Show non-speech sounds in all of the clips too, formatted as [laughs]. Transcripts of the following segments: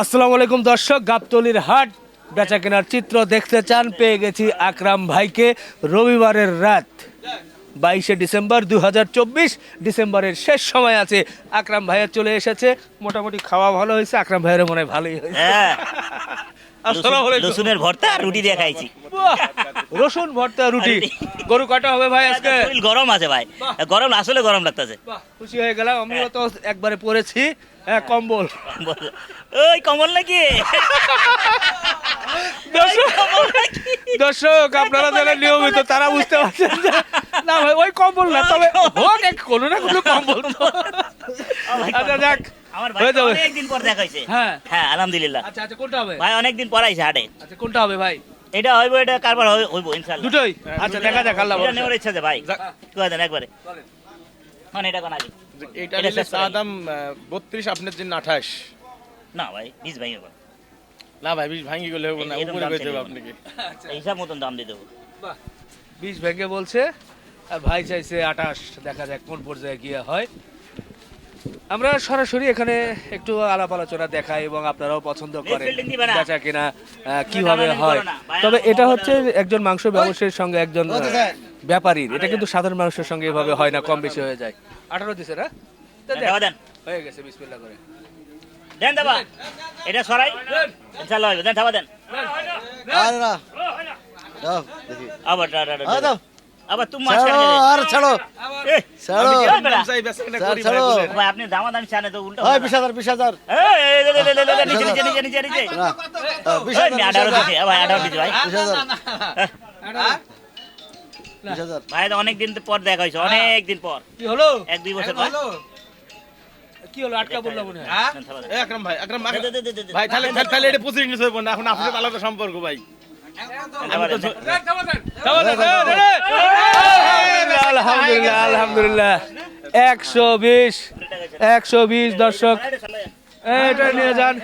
আসসালামু আলাইকুম দর্শক, গাবতলির হাট বেচা কেনার চিত্র দেখতে চান, পেয়ে গেছি আকরাম ভাইকে রবিবারের রাত। বাইশে ডিসেম্বর দু হাজার চব্বিশ ডিসেম্বরের শেষ সময় আছে। আকরাম ভাইয়ের চলে এসেছে। মোটামুটি খাওয়া ভালো হয়েছে আকরাম ভাইয়ের মনে হয় ভালোই হয়েছে। হ্যাঁ। [laughs] রসুনের ভর্তা আর রুটি দিয়ে খাইছি। রসুন ভর্তা রুটি। গরু কাটা হবে ভাই আজকে। গরম আছে ভাই। গরম আসলে গরম লাগতেছে। খুশি হয়ে গেলাম। আমিও তো একবারে পড়েছি। হ্যাঁ কম্বল। ওই কমল নাকি? দর্শক দর্শক আপনারা যারা নিয়মিত তারা বুঝতে পারছেন না ভাই ওই কম্বল না তবে [laughs] হোক এক কোনো না কোনো কম্বল তো। আচ্ছা যাক। আমার ভাই হয়ে অনেকদিন পর দেখা হয়েছে। হ্যাঁ। হ্যাঁ আলহামদুলিল্লাহ। আচ্ছা আচ্ছা কোনটা হবে? ভাই অনেকদিন পর আইছে হাটে। আচ্ছা কোনটা হবে ভাই? এটা হইব এটা কারবার হইব ইনশাআল্লাহ। দুটোই? আচ্ছা দেখা যাক আল্লাহ এটা নেওয়ার ইচ্ছা আছে ভাই। কয়ে দেন একবারে মানে এটা কোন আগে এটা এটা নিলে শেষ চা দাম বত্রিশ আপনার জন্য আঠাশ। না ভাই বিশ ভাই এবার না ভাই বিশ ভাঙ্গি গেলে হবে না উপরে হবে চাইলে আপনাকে। হিসাব মতন দাম দিয়ে দেবো। বাহ, বিষ ভেঙে বলছে। আর ভাই চাইছে আটাশ। দেখা যাক কোন পর্যায়ে গিয়ে হয়। আমরা সরাসরি এখানে একটু আলাপ আলোচনা দেখাই এবং আপনারাও পছন্দ করেন বেচা কিনা কীভাবে হয়। তবে এটা হচ্ছে একজন মাংস ব্যবসায়ীর সঙ্গে একজন ব্যাপারীর। এটা কিন্তু সাধারণ মানুষের সঙ্গে এভাবে হয় না কম বেশি হয়ে যায়। আঠারো দিছে না? হয়ে গেছে বিসমিল্লাহ করে। দেন দেবা এটা সরাই। ইনশাআল্লাহ দেন থাবা দেন। আরে না। দাও দেখি। আবার আবার তুমি ছাড়ো আর ভাই আপনি দামা দামি চানে তো উল্টো হয় এই, নিচে নিচে নিচে নিচে নিচে ভাই ভাই অনেক দিন পর দেখা হয়েছে অনেক দিন পর কি হলো এক দুই বছর পর কি হলো আটকা বললাম মনে হয় আকরাম ভাই আকরাম। ভাই তাহলে এটা হইব না এখন আপনার আলাদা সম্পর্ক ভাই। আলহামদুলিল্লাহ আলহামদুলিল্লাহ। একশো বিশ একশো বিশ দর্শক। এটা নিয়ে যান।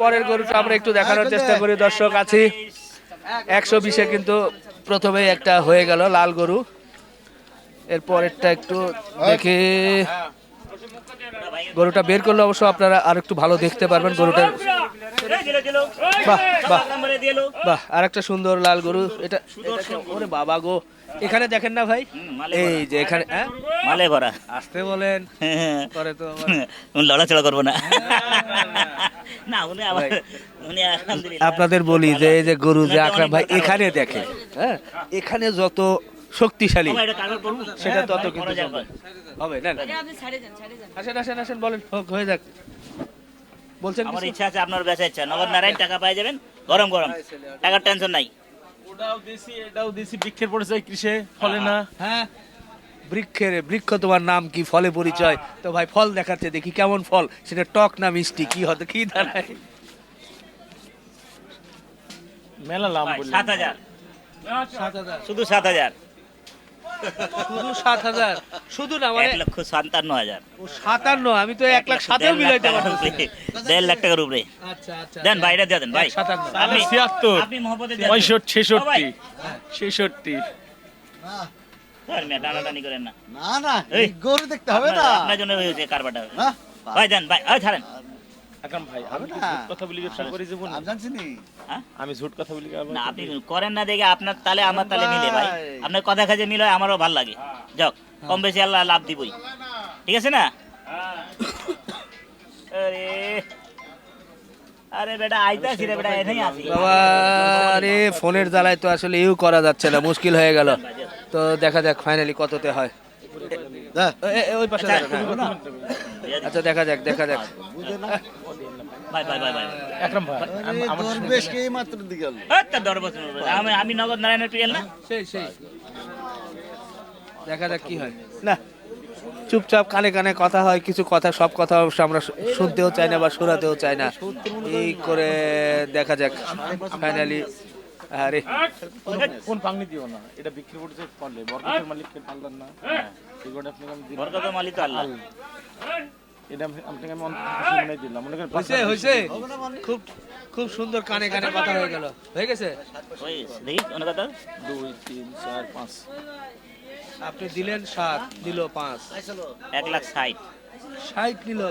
পরের গরুটা আমরা একটু দেখানোর চেষ্টা করি। দর্শক আছি। একশো বিশে কিন্তু প্রথমে একটা হয়ে গেল লাল গরু। এর পরেরটা একটু দেখে। গরুটা বের করলে অবশ্য আপনারা আর একটু ভালো দেখতে পারবেন গরুটার। বাহ বাহ। বাহ আর একটা সুন্দর লাল গরু। এটা ওরে বাবা গো। এখানে দেখেন না ভাই? এই যে এখানে হ্যাঁ? মালে ভরা। আসতে বলেন। [laughs] পরে তো লড়াচড়া করব না। [laughs] না উনি আবার আপনাদের বলি যে এই যে গরু যে আকরাম ভাই এখানে দেখে হ্যাঁ? এখানে যত শক্তিশালী। করব? সেটা তত কিন্তু হবে না আসেন আসেন আসেন বলেন হোক হয়ে যাক। বলছেন আমার ইচ্ছা আছে আপনার বেচা ইচ্ছা। নগদ নারায়ণ টাকা পাই যাবেন? গরম গরম। টাকার টেনশন নাই। ওটাও দিছি এটাও দিছি বৃক্ষের পরিচয় কৃষে ফলে না? হ্যাঁ বৃক্ষের বৃক্ষ তোমার নাম কি? ফলে পরিচয়। তো ভাই ফল দেখাচ্ছে দেখি কেমন ফল। সেটা টক না মিষ্টি? কি হতে কি দাঁড়ায় মেলা লাভ সাত হাজার। সাত হাজার। শুধু সাত হাজার। শুধু সাত হাজার। শুধু না মানে এক লক্ষ সাতান্ন হাজার। ও সাতান্ন আমি তো এক লাখ সাতেও মিলাইতে পারছি দেড় লাখ টাকার উপরে। আচ্ছা আচ্ছা দেন ভাই এটা দিয়ে দেন ভাই। সাতান্ন। আপনি ছিয়াত্তর। আপনি মহব্বতে পঁয়ষট্টি ছেষট্টি। ছেষট্টি। টানাটানি করেন না। না না গরু দেখতে হবে না। আপনার- আপনার জন্য হয়েছে কারবারটা। ভাই দেন ভাই ওই ছাড়েন আকরাম ভাই আমি কি না। ঝুট কথা বলি ব্যবসা করি জীবন? আমি জানছি নি। হ্যাঁ? আমি ঝুট কথা বলি না আপনি করেন না দেখে আপনার তালে আমার তালে মিলে ভাই। ভাই। আপনার কথা কাজে মিলে আমারও ভালো লাগে। যাক কম বেশি আল্লাহ লাভ দিবই। ঠিক আছে না? আরে। আরে বেটা আইতাছি রে বেটা এখানেই আছি। বাবা রে ফোনের জ্বালায় তো আসলে ইউ করা যাচ্ছে না মুশকিল হয়ে গেল। তো দেখা যাক ফাইনালি কততে হয়। ওই পাশে হ্যাঁ। আচ্ছা দেখা যাক দেখা যাক। ভাই ভাই ভাই ভাই আকরাম ভাই আমার গরু কে মাত্র দিকে গেল এই তো আমি আমি নগদ নারায়ণের পিএল না? সেই সেই। দেখা যাক কি হয়। না চুপচাপ কানে কানে কথা হয় কিছু কথা সব কথা অবশ্য আমরা শুনতেও চাই না বা শোনাতেও চাই না। এই করে দেখা যাক ফাইনালি আরে। কোন পাংনি দিও না? এটা বিক্রি করতে পারলে। বরকতের মালিককে পারলেন না। আমি দিলাম। মালিক আল্লাহ। এটা আপনাকে আমি অনেক মনে দিলাম। মনে করেন হয়েছে হয়েছে খুব খুব সুন্দর কানে কানে কথা হয়ে গেল। হয়ে গেছে? ওই দেখি অনেক কথা। দুই তিন চার পাঁচ। আপনি দিলেন সাত দিল পাঁচ। এক লাখ ষাট। ষাট নিল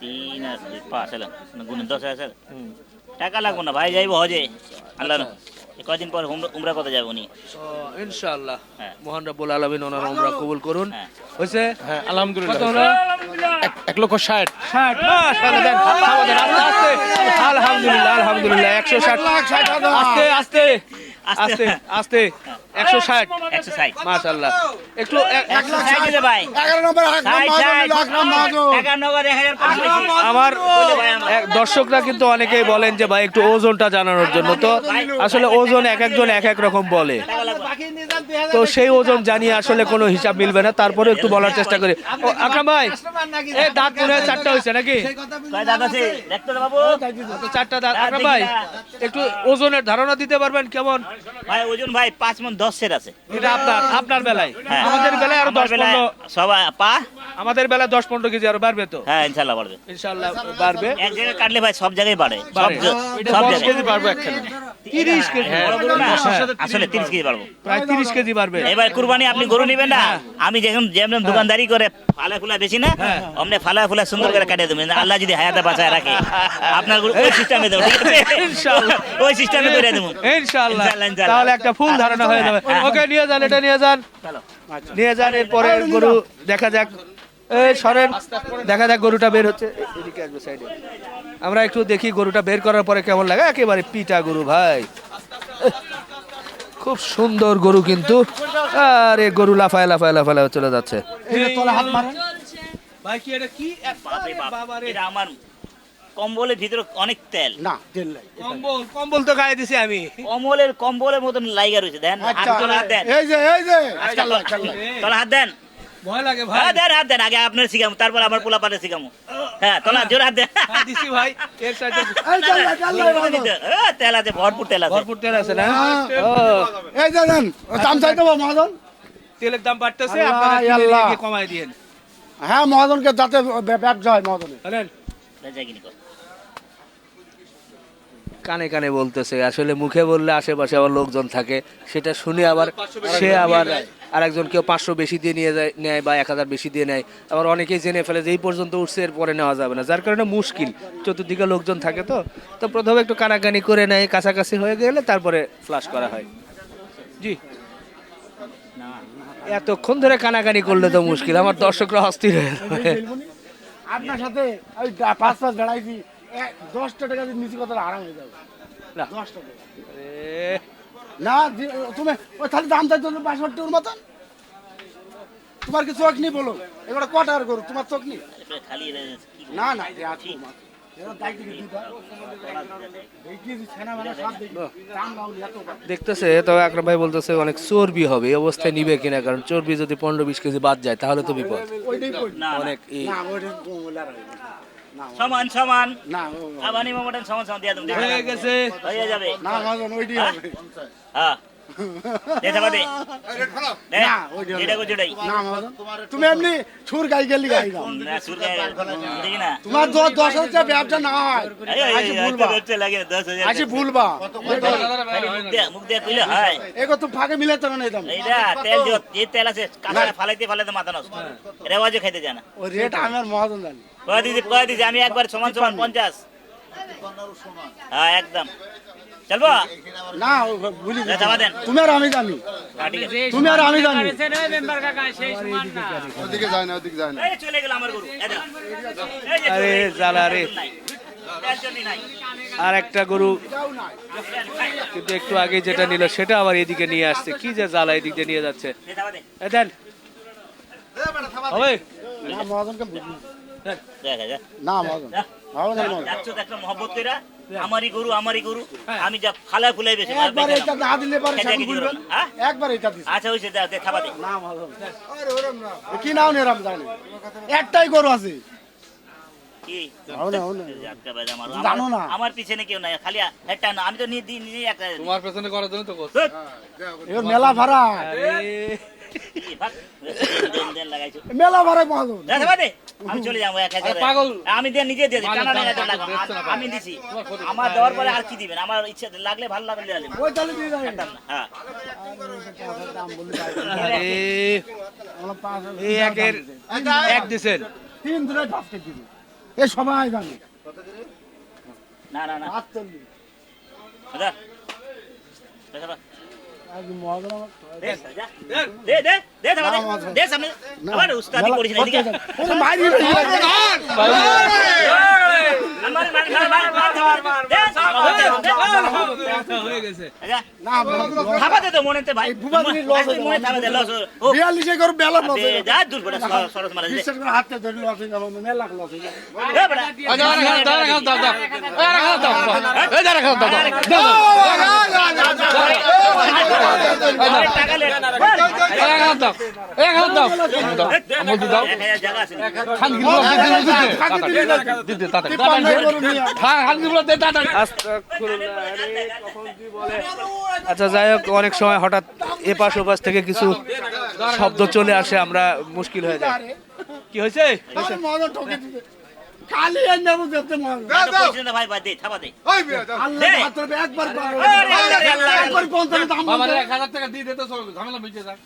তিন আর পাঁচ হলো। গুণ দশ হাজার। টাকা লাগবো না ভাই যাইবো হজে। আল্লাহ কয়দিন পর উমরা- কথা যাবে উনি? ইনশাআল্লাহ। হ্যাঁ। মহান রব্বুল আলামিন ওনার উমরা কবুল করুন। হইছে হ্যাঁ আলহামদুলিল্লাহ। হলো? এক লক্ষ ষাট। ষাট। মাশাআল্লাহ দেন। আমাদের আস্তে আস্তে। আলহামদুলিল্লাহ আলহামদুলিল্লাহ। একশো ষাট। আস্তে আস্তে। আস্তে আস্তে একশো ষাট। একশো ষাট। মাশাআল্লাহ একটু এক- একশো ষাট দিলে ভাই। নম্বর। আমার দর্শকরা কিন্তু অনেকেই বলেন যে ভাই একটু ওজনটা জানানোর জন্য। তো আসলে ওজন এক একজন এক এক রকম বলে। তো সেই ওজন জানিয়ে আসলে কোনো হিসাব মিলবে না। তারপরে একটু বলার চেষ্টা করি। আকরাম ভাই এই দাঁত মনে হয় চারটা হয়েছে নাকি? তো চারটা দাঁত। আকরাম ভাই একটু ওজনের ধারণা দিতে পারবেন কেমন? ভাই ওজন ভাই পাঁচ মন দশ সের আছে। এটা আপনার আপনার বেলায়। হ্যাঁ। আমাদের বেলায় আরও দশ পনেরো সবাই পা? আমাদের বেলায় দশ পনেরো কেজি আরও বাড়বে তো? হ্যাঁ ইনশাল্লাহ বাড়বে। ইনশাল্লাহ বাড়বে। এক জায়গায় কাটলে ভাই সব জায়গায় বাড়ে। সব কেজি বাড়বে একখানে। তিরিশ কেজি। বড় গরু না? আসলে তিরিশ কেজি বাড়বো। প্রায় তিরিশ কেজি বাড়বে। এবার কুরবানি আপনি গরু নেবেন না? আমি যেমন যেমন দোকানদারি করে ফালা ফুলা বেশি না অমনে ফালা ফুলা সুন্দর করে কাটিয়ে দেবেন। আল্লাহ যদি হায়াতে বাঁচায় রাখে আপনার ওই সিস্টেমে দেবো ঠিক আছে? ওই সিস্টেমে করে দেবো। তাহলে একটা ফুল ধারণা হয়ে যাবে। ওকে নিয়ে যান এটা নিয়ে যান। নিয়ে যান এরপরে গরু দেখা যাক। সরেন। দেখা যাক গরুটা বের হচ্ছে। এদিকে আসবে সাইডে। আমরা একটু দেখি গরুটা বের করার পরে কেমন লাগে। একেবারে পিটা গরু ভাই। খুব সুন্দর গরু কিন্তু। আরে গরু লাফায় লাফায় লাফায় চলে যাচ্ছে। ভাই কি এটা কি? বাপ, এটা আমার কম্বলের ভিতরে অনেক তেল। না তেল নাই কম্বল কম্বল তো গায়ে দিছি আমি। কম্বলের কম্বলের মতন লাইগা রয়েছে দেন। হাত আচ্ছা হাত দেন। এই যে এই যে তোলা হাত দেন। ভয় লাগে ভাই হ্যাঁ দেন হাত দেন আগে আপনার শিখামো তারপর আমার পোলা পাটে শিখামো। হ্যাঁ তোলা জোর হাত দেন। হ্যাঁ, দিছি ভাই এর সাইডে হ্যাঁ, তেল আছে ভরপুর তেল আছে। ভরপুর তেল আছে না? এই যে দেন দাম চাই দেবো মহাজন? তেলের দাম বাড়তেছে আপনারা কমায় দিয়েন। হ্যাঁ মহাজনকে যাতে ব্যবসা হয় মহাজনের। কিনি। কানে বলতেছে আসলে মুখে বললে আশেপাশে আবার লোকজন থাকে সেটা শুনে আবার সে আবার আরেকজন কেউ পাঁচশো বেশি দিয়ে নিয়ে যায় নেয় বা এক হাজার বেশি দিয়ে নেয়। আবার অনেকেই জেনে ফেলে যে এই পর্যন্ত উঠছে এরপরে নেওয়া যাবে না। যার কারণে মুশকিল চতুর্দিকে লোকজন থাকে তো। তো প্রথমে একটু কানাকানি করে নেয় কাছাকাছি হয়ে গেলে তারপরে ফ্লাশ করা হয়। জি। এতক্ষণ ধরে কানাকানি করলে তো মুশকিল আমার দর্শকরা অস্থির হয়ে যাবে। আপনার সাথে ওই পাঁচ পাঁচ বেড়াইছি এক- দশটা টাকা দিয়ে নিচে কথা আরাম হয়ে যাবে। না। দশটা টাকা। না তুমি ওই তাহলে দাম চাইতো বাষট্টি ওর মতন? তোমার কি চোখ নেই বলো? এগুলো কটা আর করো তোমার চোখ নেই? কি না না দেখতেছে তবে আকরাম ভাই বলতেছে অনেক চর্বি হবে এই অবস্থায় নিবে কিনা? কারণ চর্বি যদি পনেরো বিশ কেজি বাদ যায় তাহলে তো বিপদ। ওইটাই কই। না না। অনেক সমান সমান। না ও- আবানি মামাটান সমান সমান দিয়া তুমি। হয়ে গেছে। হয়ে যাবে। না হবে। হ্যাঁ। দেখা পাবে না, ওইটা হবে। এটা কোথায় না মহাজন তুমি এমনি সুর গাই গেলি গাই তোমার দশ দশ হাজার ব্যবসা না হয়। আসি ভুলবা। মুখ দিয়ে মুখ দিয়ে কইলে হয়। এগো তো ফাঁকে মিলে তো না দাম। এইটা তেল তেল আছে ফালাইতে ফালাইতে মাথা নষ্ট। রেওয়াজে খাইতে জানা ওই রেট আমার মহাজন জানি কয়ে দিছি কয়ে দিছি আমি একবার সমান সমান পঞ্চাশ। হ্যাঁ একদম। চলবো? না ভুলি এ, দেন। তুমি আর আমি জানি। ঠিক আছে। তুমি আর আমি জানি। ওদিকে যায় না ওদিকে যায় না। চলে গেল আমার গরু। এই দেখো। এই যে আরে জ্বালা রে। নাই। টেনশনই নাই। আর একটা গরু কিন্তু একটু আগে যেটা নিল সেটা আবার এদিকে নিয়ে আসছে। কি যে জ্বালা এদিক দিয়ে নিয়ে যাচ্ছে। দেন। হবে? না মহাজনকে বুঝি দেন। দেখা যা। না মহাজন যা। মহাজন মহাজন যাচ্ছো দেখো মহব্বত কইরা আমারই গরু আমারই গরু আমি যা ফালাই ফুলাই বেশি একবার এটা না দিলে পারে খেতে সেখন কি বুঝবেন? দিবেন? হ্যাঁ? একবার এটা দিস আচ্ছা হইছে দে দে খাবা দে। না মহাজন কি নাও নেরাম জানি একটাই গরু আছে। কি? হও না হও না। জাতকা বাজা মারো। জানো আমার- না। আমার পিছনে কেউ নাই খালি হেডটা না আমি তো নিয়ে দিই একটা তোমার পেছনে করার জন্য তো করছি। এবার মেলা ভাড়া। মেলা ভরে মহাজন যা, যা, আমি চলে যাব পাগল। আমি দিয়ে নিজে দিয়ে দিই। আমি দিছি। আমার দেওয়ার পরে আর কি দিবেন? আমার ইচ্ছা লাগলে ভালো লাগলে ওই তাহলে দিয়ে যাবেন। হ্যাঁ। একের এক দিছেন। তিন দিনে পাঁচটা দিবি। এ সবাই জানে। না না না। আটচল্লিশ। যা। দেখা আজ মহাজন আমার হয়ে মনে হয়ে হয়ে-। আচ্ছা। হ্যাঁ। আচ্ছা যাই হোক অনেক সময় হঠাৎ এপাশ ওপাশ থেকে কিছু শব্দ চলে আসে আমরা মুশকিল হয়ে যায় কি হয়েছে খালি আর নেব যেতে ভাই, ভাই, দে, থাবা দে। আল্লাহ দে। একবার দাম। টাকা দিয়ে দিতে চলো, ঝামেলা মিটে যাক।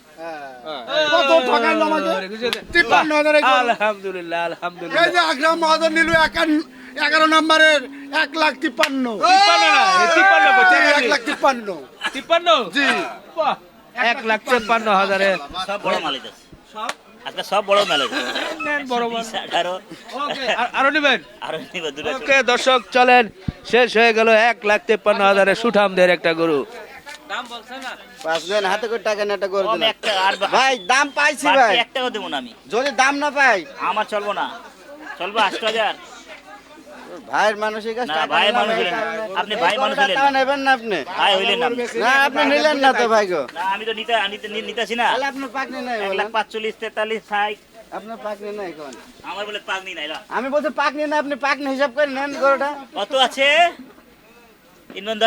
কত ঠকাইলো আমাকে? তিপ্পান্ন হাজার আলহামদুলিল্লাহ এই যে আকরাম মহাজন নিল একান- এগারো নম্বরের এক লাখ তিপ্পান্ন। এক লাখ তিপ্পান্ন। তিপ্পান্ন? জি। এক লাখ তিপ্পান্ন হাজারে সব বড় মালিক আছে। আজকে সব বড় মেলা বড় আঠারো, ওকে, আরও নেবেন? আরও নিবে ওকে দর্শক চলেন। শেষ হয়ে গেল এক লাখ তেপ্পান্ন হাজারে সুঠামদের একটা গরু। পাঁচজন হাতে করে টাকা নেটা করে কম দিলাম। একটা আর বা- ভাই দাম পাইছি ভাই। এক টাকাও দেবো না আমি। যদি দাম না পাই। আমার চলবো না। চলবো আষ্ট হাজার। ভাইয়ের না, টাকা মানুষ হলেন আপনি ভাই মানুষ হলেন। নেবেন না আপনি? ভাই হইলেন না। আপনি। না আপনি নিলেন না তো ভাই গো না আমি তো নিতে নিতে নিতেছি না। তাহলে আপনার পাকনি নাই বলেন লাখ পাঁচচল্লিশ তেতাল্লিশ ষাট। আপনার পাকনি নাই কোন আমার বলে পাকনি নাই। আমি বলছি পাকনি না আপনি পাকনি হিসাব করে নেন গরুটা। কত আছে? ইনমন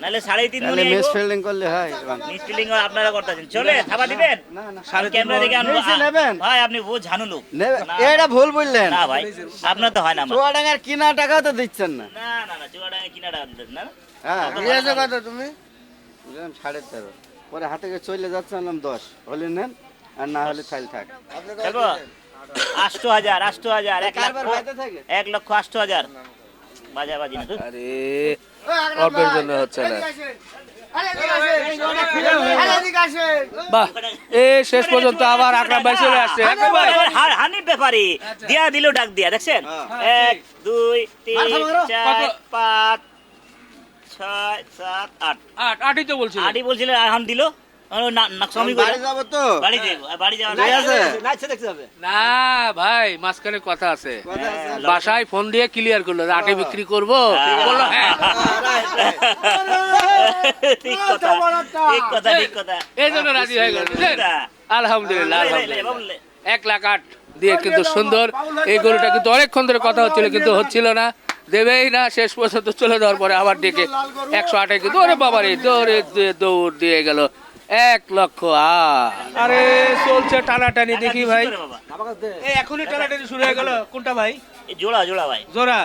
নাহলে সাড়ে তিন মনে মেস ফিল্ডিং করলে হয় কোন? মিস্টিলিং আপনারা করতেছেন। চলে থাবা দিবেন? না না আমি ক্যামেরা আনব। নিচে নেবেন? ভাই আপনি বহু ঝানু লোক এটা ভুল বুঝলেন না ভাই আপনার তো হয় না চুয়াডাঙ্গার কিনা টাকাও তো দিচ্ছেন না। না না না চুয়াডাঙ্গা কিনা টাকা দিতেন না হ্যাঁ। দিয়েছ? কত তুমি? বুঝলাম সাড়ে তেরো। পরে হাতে করে চলে যাচ্ছে আনলাম দশ। হলে নেন আর না হলে থাইল থাক। আষ্ট হাজার আষ্ট হাজার এক লক্ষ এক লক্ষ আষ্ট হাজার। বাজা বাজি না আরে অল্পের জন্য হচ্ছে না। বাহ এ শেষ পর্যন্ত আবার আকরাম ভাই চলে আসছে। আকরাম ভাই। হা- হানিফ ব্যাপারী। দিয়া দিল ডাক দিয়া দেখছেন? এক দুই তিন চার পাঁচ ছয় সাত আট। আট আটই তো বলছিল। আটই বলছিল এখন দিল? নাকসামি করে বাড়ি যাব তো। বাড়ি যাব বাড়ি যাওয়া ঠিক আছে? না ভাই মাঝখানে কথা আছে। বাসায় ফোন দিয়ে ক্লিয়ার করল আটে বিক্রি করব। বলল হ্যাঁ। ঠিক কথা। ঠিক কথা ঠিক কথা। এই জন্য রাজি হয়ে গেল আলহামদুলিল্লাহ লে, আলহামদুলিল্লাহ। এক লাখ আট দিয়ে কিন্তু সুন্দর। এই গরুটা কিন্তু অনেকক্ষণ ধরে কথা হচ্ছিল কিন্তু হচ্ছিল না। দেবেই না শেষ পর্যন্ত চলে যাওয়ার পরে আবার ডেকে একশো আটে কিন্তু ওরে বাবারে দৌড়ে দিয়ে দৌড় দিয়ে গেল। এক লক্ষ আরে চলছে টানাটানি দেখি ভাই। এখনই টানাটানি শুরু হয়ে গেল। কোনটা ভাই? জোড়া জোড়া ভাই। জোড়া?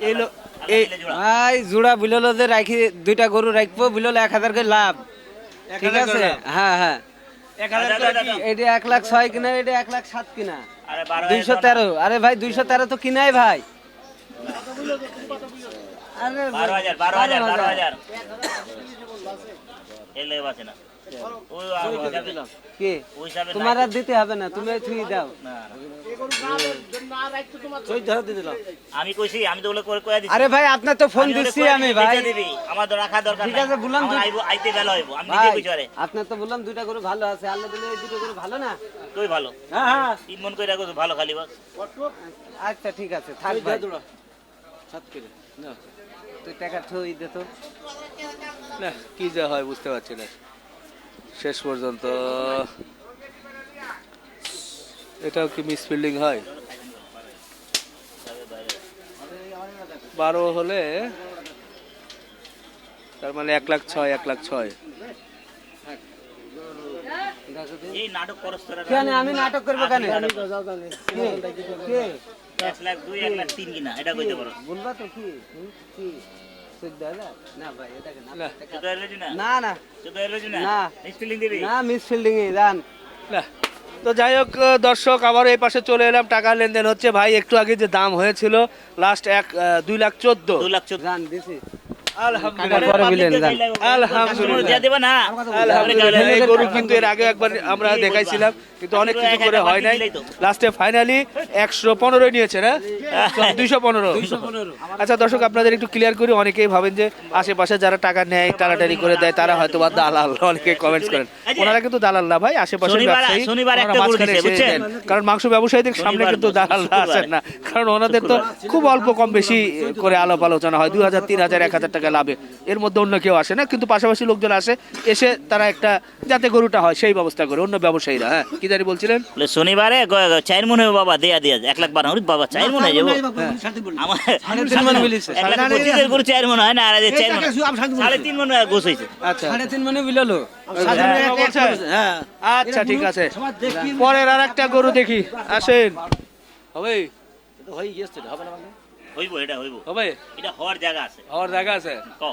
এই লো- এই আল্লাহ দিলে জোড়া। ভাই জোড়া বিলল যে রাখি দুইটা গরু রাখব বিলল এক হাজার করে লাভ। ঠিক আছে? হ্যাঁ হ্যাঁ? এটা এক লাখ ছয় কিনা এটা এক লাখ সাত কিনা। দুইশো তেরো। আরে ভাই দুইশো তেরো তো কিনাই ভাই। আরে বারো হাজার বারো হাজার বারো হাজার। এলে বাঁচে না। ওই ওই হিসাবে- কি। তোমার আর দিতে হবে না তুমি থুই দাও। না, না। দিলাম আমি কইছি আমি তো করে কয়ে দিছি। আরে ভাই আপনার তো ফোন আমি ওগুলো দিচ্ছি কয়ে আমি ভাই। আমার তো রাখা দরকার ঠিক আছে, বললাম আমার তো- আইবো- আইতে বেলা হইবো। আমি নিজে কইছি আরে আপনার তো বললাম দুইটা গরু ভালো আছে আল্লাহ দিলে এই দুটো গরু ভালো না? তুই ভালো। হ্যাঁ হ্যাঁ। তিন মন করে রাখো ভালো খালি বাস আচ্ছা ঠিক আছে থাক ভাই। তুই টাকা থই দে তো। না কি যা হয় বুঝতে পারছি না। শেষ পর্যন্ত। এটাও কি মিসফিল্ডিং হয়? বারো হলে তার মানে এক লাখ ছয় এক লাখ ছয়। এই নাটক করস তোরা কেন? আমি নাটক করব কেন? এক লাখ দুই এক লাখ তিন কিনা এটা কইতে পারো। বলবা তো কি? না না। না। না মিস ফিল্ডিং এ যান তো যাই হোক দর্শক আবার এই পাশে চলে এলাম। টাকা লেনদেন হচ্ছে। ভাই একটু আগে যে দাম হয়েছিল লাস্ট এক দুই লাখ চোদ্দ। দু লাখ চোদ্দ। আলহামদুলিল্লাহ। আলহামদুলিল্লাহ। এই গরু কিন্তু এর আগে একবার আমরা দেখাইছিলাম। কিন্তু অনেক কিছু করে হয় নাই। লাস্টে ফাইনালি একশো পনেরো নিয়েছে [laughs] না দুইশো পনেরো। আচ্ছা দর্শক আপনাদের একটু ক্লিয়ার করি অনেকেই ভাবেন যে আশেপাশে যারা টাকা নেয় টানাটানি করে দেয় তারা হয়তো বা দালাল অনেকে কমেন্টস করেন। ওনারা কিন্তু দালাল না ভাই? দেন। কারণ মাংস ব্যবসায়ীদের সামনে কিন্তু দালালরা আসেন না কারণ ওনাদের তো খুব অল্প কম বেশি করে আলাপ আলোচনা হয় দুই হাজার তিন হাজার এক হাজার টাকা লাভে। এর মধ্যে অন্য কেউ আসে না কিন্তু পাশাপাশি লোকজন আসে এসে তারা একটা যাতে গরুটা হয় সেই ব্যবস্থা করে অন্য ব্যবসায়ীরা হ্যাঁ? কি জানি বলছিলেন? বলে শনিবারে চার মনে হবে বাবা দেয়া দেয়া। এক লাখ বারো বাবা চার মনে হয় যাব আমার এক লাখ পঁচিশের গরু চার মনে হয় না আর চার মনে সাড়ে তিন মনে গোস হয়েছে। আচ্ছা। সাড়ে তিন মানে বিলালো। হ্যাঁ। আচ্ছা ঠিক আছে। পরের আর একটা গরু দেখি। আসেন। হবে? হইব এটা হইব। হবে? এটা হওয়ার জায়গা আছে। আমার জায়গা আছে? ক?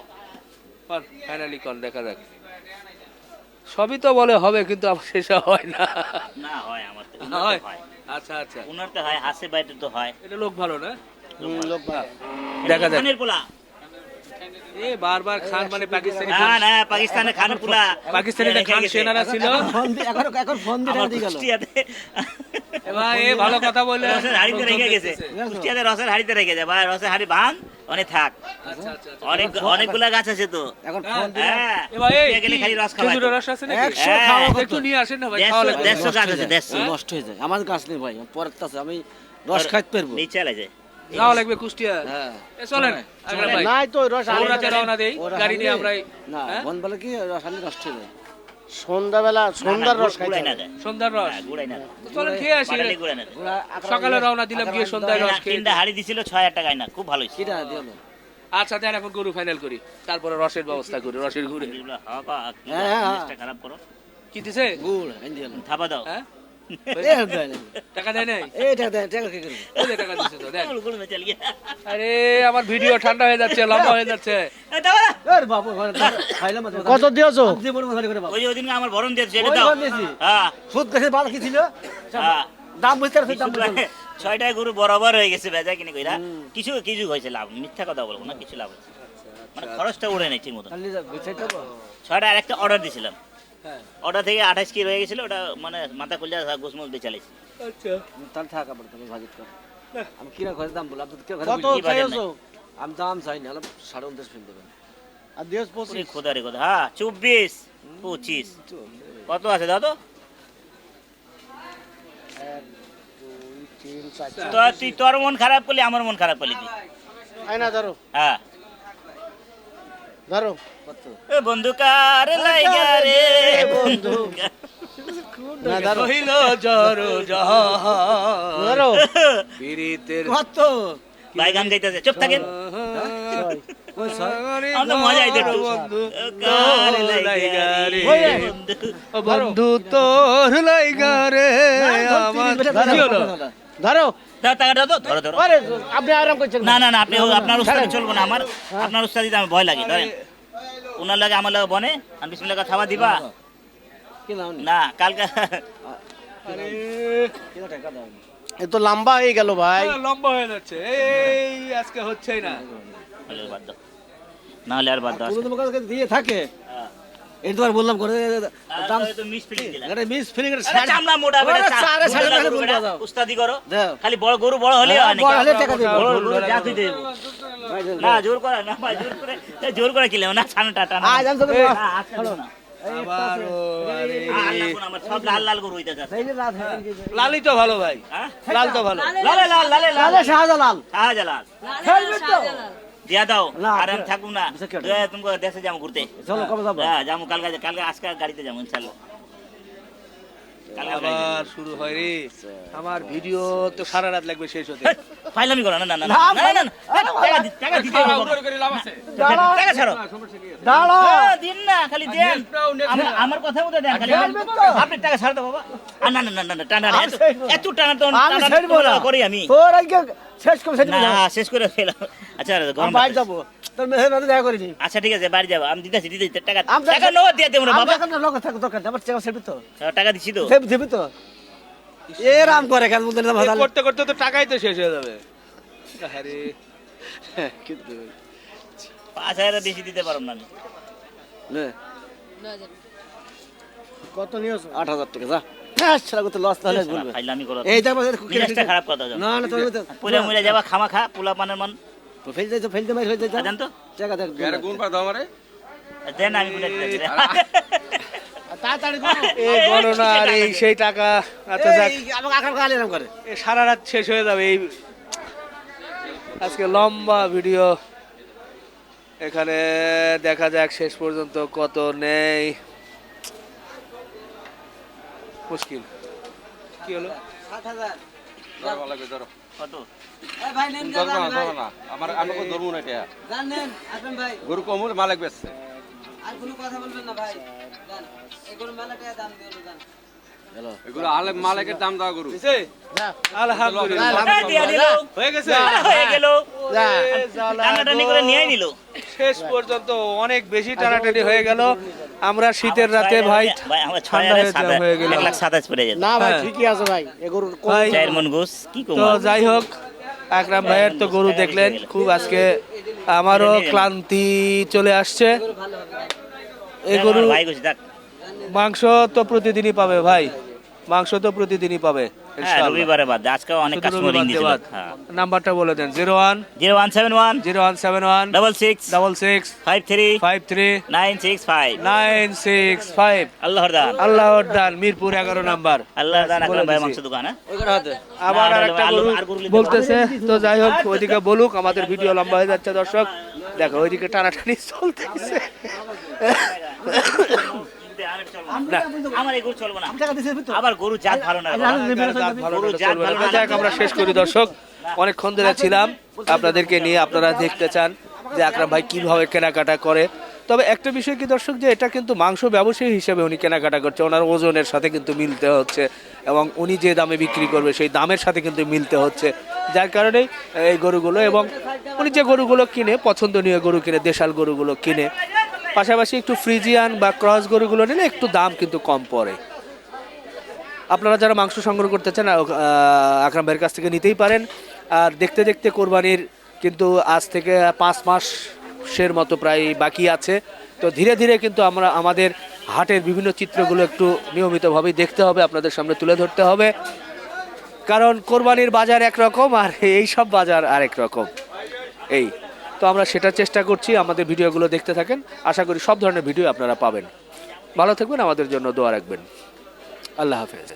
ফাইনালি কল দেখা যাক। সবই তো বলে হবে কিন্তু আমার শেষে হয় না। না হয় আমার তো। হয়? আচ্ছা আচ্ছা। উনার তো হয় হাসে বাইরে তো হয়। এটা লোক ভালো না? লোক ভালো। দেখা যাক। খানের পোলা এ বারবার খান মানে পাকিস্তানি না না পাকিস্তানের খানের পোলা পাকিস্তানি খান সেনারা ছিল। আমার কুষ্টিয়াতে এ ভাই এ ভালো কথা বলে রসের হাড়িতে রেখে গেছে। কুষ্টিয়াতে রসের হাড়িতে রেখে যায়। ভাই রসের হাড়ি ভাঙ অনেক থাক। আচ্ছা আচ্ছা আচ্ছা। অনেক অনেকগুলা গাছ আছে তো। এখন হ্যাঁ এ ভাই এই গেলে খালি রস খাওয়া খেজুরের রস আছে নাকি? একশো খাওয়া একটু নিয়ে আসেন না ভাই খাওয়া লাগবে দেড়শো গাছ আছে দেড়শো নষ্ট হয়ে যায়। আমার গাছ নেই ভাই পরের আছে আমি রস খাইতে পারব। নিচে চলে যায়। যাওয়া লাগবে কুষ্টিয়া। হ্যাঁ। এ চলেন আগ্রা ভাই নাই তো রস রওনা দেই গাড়ি নিয়ে আমরাই না হ্যাঁ? বন বলে কি রস নষ্ট হয়ে যায়। সন্ধ্যাবেলা সন্ধ্যার রস না সন্ধ্যার রস? হ্যাঁ, গুড়াই না দেয়। তো চলেন খেয়ে আসি। সকালে রওনা দিলাম গিয়ে সন্ধ্যায় রস খেয়ে। তিনটা হাড়ি দিছিল ছয় হাজার টাকায় না খুব ভালো কিরা দিল আচ্ছা দেন এখন গরু ফাইনাল করি। তারপরে রসের ব্যবস্থা করি রসের ঘুরে হ্যাঁ, হ্যাঁ, হ্যাঁ। খারাপ করো। কি দিছে? গুড় থাপা দাও। হ্যাঁ। [laughs] টাকা দেয় নাই? এইটা দেয় টাকা কি করব? টাকা দিছে তো দেখ। গুলো গুলো চল গিয়া আরে আমার ভিডিও ঠান্ডা হয়ে যাচ্ছে লম্বা হয়ে যাচ্ছে। এ, দাও না। এর বাবু খাইলাম কত দিয়েছ? আমি দিয়ে করে বাবু। ওই যে আমার ভরণ দিয়েছে এটা দাও। হ্যাঁ। সুদ গাছের বাল কি ছিল? হ্যাঁ। দাম বুঝতে পারছি দাম ছয়টায় গরু বরাবর হয়ে গেছে বেজা কিনে কইরা। কিছু কিছু হয়েছে লাভ মিথ্যা কথা বলব না কিছু লাভ হয়েছে। মানে খরচটা উড়ে নেই ঠিক মতো। ছয়টা আরেকটা অর্ডার দিছিলাম। হ্যাঁ। অর্ডার থেকে আঠাশ কি রয়ে গেছিল ওটা মানে মাথা খুললে গোসমল দিয়ে চালিয়েছি আচ্ছা। তাহলে থাক আবার তুমি ভাজিত কর। আমি কিরা ঘরে দাম বললাম? তো কিরা ঘরে আমি দাম চাই না সাড়ে উনত্রিশ ফিল দেবেন। আর পঁচিশ। খোদা রে খোদা হ্যাঁ চব্বিশ পঁচিশ। কত আছে দাদা? তো তুই তোর মন খারাপ করলি আমার মন খারাপ করলি তুই। না ধরো। হ্যাঁ। ধরো। কত এ বন্ধু কার লাইগা রে বন্ধু কহিল জর জাহা। ধরো। কত? ভাই গান গাইতেছে চুপ থাকেন। বন্ধু কার লাইগা রে। বন্ধু। তোর লাইগা রে আমার ধরো। দাও টাকা দাও তো ধরো ধরো। আরে আপনি আরাম করছেন না। না না আপনি আপনার উস্তাদি চলবো না আমার। আপনার উস্তাদিতে আমার ভয় লাগে ধরেন। ওনার লাগে আমার লাগে বনে আর বিসমিল্লাহ খাওয়া দিবা। না কালকে কি টাকা এ তো লম্বা হয়ে গেল ভাই। লম্বা হয়ে যাচ্ছে। এই আজকে হচ্ছেই না। না হলে আর বাদ দাও পুরো তোমার কাছে দিয়ে থাকে? হ্যাঁ। তোমার বললাম করে দাম তো মিস ফিলিং দিলা এটা মিস ফিলিং এর চামড়া মোটা বেটা সাড়ে সাড়ে টাকা। উস্তাদি করো। খালি বড় গরু বড় হলে হয়? বড় হলে টাকা দেবো। বড় গরু যা তুই দে। না জোর করে না ভাই জোর করে এ, জোর করে কিলে না ছানা টাটা না। আজ আমি তোকে না, আজকে। হয়ে। লালই তো ভালো ভাই। হ্যাঁ? লাল তো ভালো। লালে লাল লালে লাল শাহজালাল। শাহজালাল। দিয়া দাও না, আর না তুমি দেশে যাব ঘুরতে চলো কবে যাব হ্যাঁ যাব কালকে কালকে আজকে গাড়িতে যাব ইনশাল্লাহ আবার শুরু হয় রে আমার ভিডিও তো সারা রাত লাগবে শেষ হতে ফাইলামি করো না না না না না না, না, টাকা টাকা দিতে হবে বাবা। টাকা ছাড়ো দাঁড়া হ্যাঁ, দিন না খালি দেন আমার- আমার কথা মতো দেন খালি আপনি টাকা ছাড় দাও বাবা না না না না টানা এত- টানা তো টানা করি আমি তোর শেষ করে না শেষ করে ফেলাম আচ্ছা গরম বাইরে যাব তোর মেহনত দেখা করিনি। আচ্ছা ঠিক আছে বাড়ি যাব। আমি দিতেছি দিতেছি টাকা টাকা নো দিয়ে দেবো না বাবা। এখন লোক থাকো দরকার আমার চেকা সেবি তো। টাকা দিচ্ছি তো। সেবি দিবি তো। এরাম করে কেন বলতে না ভালো করতে করতে তো টাকাই তো শেষ হয়ে যাবে। আরে কিন্তু পাঁচ হাজার বেশি দিতে পারব না আমি। কত নিয়েছো? আট হাজার টাকা যা। হ্যাঁ সেটা করতে লস তাহলে বলবে। ফাইলামি করো। এই দেখো মিজাজটা খারাপ কথা না না তুমি তো পুরে যাবা খামা খা পোলা পানের মন। তো ফেল যাই তো ফেল দে মাই ফেল যাই জানেন তো। টাকা দেখ গুণ পা দাও আমারে দেন আমি বলে দিতেছি এই গণনা আর এই সেই টাকা। আচ্ছা যাক। আমাকে আকার গালে এরকম করে। সারা রাত শেষ হয়ে যাবে এই আজকে লম্বা ভিডিও। এখানে দেখা যাক শেষ পর্যন্ত কত নেই মুশকিল কি হলো ধরো ভালো করে ধরো কত ভাই নেন ধরবো না ধরো না আমার আমি কোনো ধরবো না কি হলো? আসেন ভাই গরু কমুর মালিক বেচছে। আর কোনো কথা বলবেন না ভাই। এই গরু মেলা টাকা দাম দিয়ে জান এগুলো আলেক মালিকের দাম দেওয়া গরু। আলহামদুলিল্লাহ। এই দিয়া দিল। হয়ে গেছে? হয়ে গেল। টানাটানি করে নিয়ে নিল। শেষ পর্যন্ত অনেক বেশি টানাটানি হয়ে গেল। আমরা শীতের রাতে ভাই ভাই আমার ছয় ঠান্ডা হয়ে হয়ে গেল। এক লাখ সাতাশ পড়ে না ভাই হ্যাঁ। ঠিকই আছে ভাই। এ গরুর মন গোস কি তো যাই হোক আকরাম ভাইয়ের তো গরু দেখলেন। খুব আজকে আমারও ক্লান্তি চলে আসছে। এই গরু ভাই গোস মাংস তো প্রতিদিনই পাবে ভাই। মাংস তো প্রতিদিনই পাবে হ্যাঁ। রবিবারে বাদ আজকে অনেক কাস্টমার রিং দিয়েছিল। হ্যাঁ। নাম্বারটা বলে দেন zero one. Zero one seven one. Zero one seven one. Double six. Double six. Five three. Five three. Nine six five. Nine six five. আল্লাহর দান। আল্লাহর দান মিরপুর এগারো নাম্বার। আল্লাহর দান আকরাম ভাই মাংস দোকান হ্যাঁ? আবার না, আর না, একটা আলু- গরু আর গরু নিতে বলতেছে তো যাই হোক ওইদিকে বলুক আমাদের ভিডিও লম্বা হয়ে যাচ্ছে দর্শক। দেখো ওইদিকে টানাটানি চলতেছে। আমার এই গরু চলবে না। টাকা দিছে তো আবার গরু জাত ভালো না। রে বাবা। জাত ভালো গরু জাত ভালো না। যাক আমরা শেষ করি দর্শক। অনেকক্ষণ ধরে ছিলাম। আপনাদেরকে নিয়ে আপনারা দেখতে চান যে আকরাম ভাই কীভাবে কেনাকাটা করে। তবে একটা বিষয় কি দর্শক যে এটা কিন্তু মাংস ব্যবসায়ী হিসেবে উনি কেনাকাটা করছে। ওনার ওজনের সাথে কিন্তু মিলতে হচ্ছে এবং উনি যে দামে বিক্রি করবে সেই দামের সাথে কিন্তু মিলতে হচ্ছে। যার কারণেই এই গরুগুলো এবং উনি যে গরুগুলো কিনে পছন্দনীয় গরু কিনে দেশাল গরুগুলো কিনে পাশাপাশি একটু ফ্রিজিয়ান বা ক্রস গরুগুলো নিলে একটু দাম কিন্তু কম পড়ে। আপনারা যারা মাংস সংগ্রহ করতে চান আকরাম ভাইয়ের কাছ থেকে নিতেই পারেন। আর দেখতে দেখতে কোরবানির কিন্তু আজ থেকে পাঁচ মাসের মতো প্রায় বাকি আছে। তো ধীরে ধীরে কিন্তু আমরা, আমাদের হাটের বিভিন্ন চিত্রগুলো একটু নিয়মিতভাবেই দেখতে হবে, আপনাদের সামনে তুলে ধরতে হবে। কারণ কোরবানির বাজার একরকম আর এই সব বাজার আরেক রকম। এই। তো আমরা সেটার চেষ্টা করছি, আমাদের ভিডিওগুলো দেখতে থাকেন। আশা করি সব ধরনের ভিডিও আপনারা পাবেন। ভালো থাকবেন, আমাদের জন্য দোয়া রাখবেন। আল্লাহ হাফেজ।